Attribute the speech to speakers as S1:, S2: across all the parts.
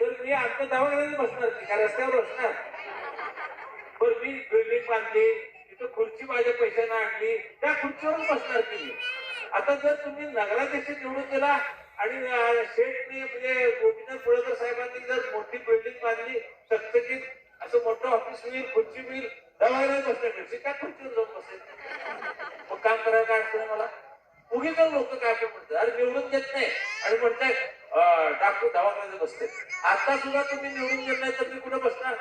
S1: तर मी आता दवाखान्यात बसणार की का रस्त्यावर बसणार? पण मी बिल्डिंग बांधली तिथं खुर्ची माझ्या पैशाने आणली त्या खुर्चीवरून बसणार की मी. आता जर तुम्ही नगराध्यक्ष निवडून दिला आणि शेठ शेठने म्हणजे गोपीनाथ पुळेकर साहेबांनी जर मोठी बिल्डिंग बांधली चकचकीत असं मोठं ऑफिस होईल खुर्ची होईल दवाखान्यात बसण्यापेक्षा त्या खुर्चीवर जाऊन बसायचं. मग काम करायला काय अडचण मला? उगीच लोक काय म्हणतात अरे निवडून देत नाही. आणि म्हणताय डाकू दवाखान्यात बसते आता सुद्धा तुम्ही निवडून देत नाही तर मी कुठे बसणार?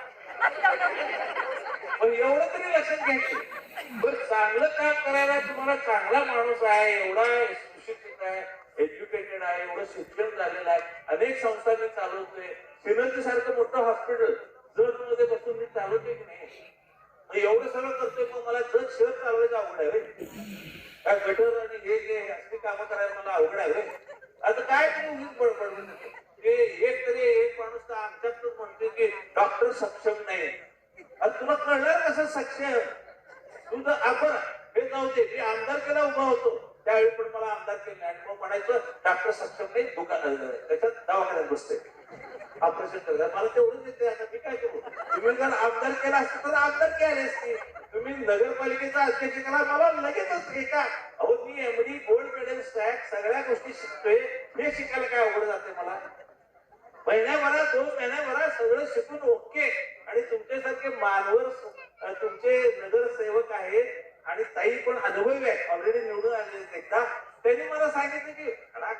S1: पण एवढं तरी लक्षात घ्यायचं बरं चांगलं काम करायला तुम्हाला चांगला माणूस आहे एवढा सुशिक्षित आहे एज्युकेटेड आहे एवढं शिक्षण झालेलं आहे. अनेक संस्था मी चालवतोय. सिनर्जी सारखं मोठं हॉस्पिटल जर मध्ये बसून मी चालवते की नाही? मग एवढं सगळं करतोय मग मला जग शहर चालवायचं आवड आहे काय गटर आणि हे जे असली कामं करायला मला आवड आहे आता काय तुम्ही बडबड म्हणते? एक तरी एक माणूस तर आमच्यातच म्हणते की डॉक्टर सक्षम नाही. तुला कळणार कसं सक्षम? तुझं आपण हे जाऊ दे मी आमदार केला उभा होतो. त्यावेळी पण मला आमदार केले आणि मग म्हणायचं डॉक्टर सक्षम नाही दुकान त्याच्यात दवाखान्यात बसते ऑपरेशन करतात मला तेवढंच येते आता मी काय करू? तुम्ही जर आमदार केला असतो तर आमदार केले असते. तुम्ही नगरपालिकेचा अध्यक्ष केला मला लगेचच एका एमडी गोल्ड मेडल स्टॅक सगळ्या गोष्टी शिकतोय. हे शिकायला काय अवघड जाते मला? महिन्याभरात दोन महिन्याभरात सगळं शिकून ओके. आणि तुमच्यासारखे मानवर तुमचे नगरसेवक आहेत आणि ताई पण अनुभवी आहेत. ऑलरेडी निवडून आलेले एकदा. त्यांनी मला सांगितलं की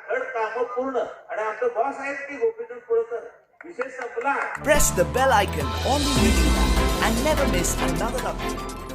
S1: खड काम पूर्ण. आणि आमचं बॉस आहेत की गोपीचंद पुळकर विषय संपला.
S2: Press the bell icon on the YouTube app and never miss another update.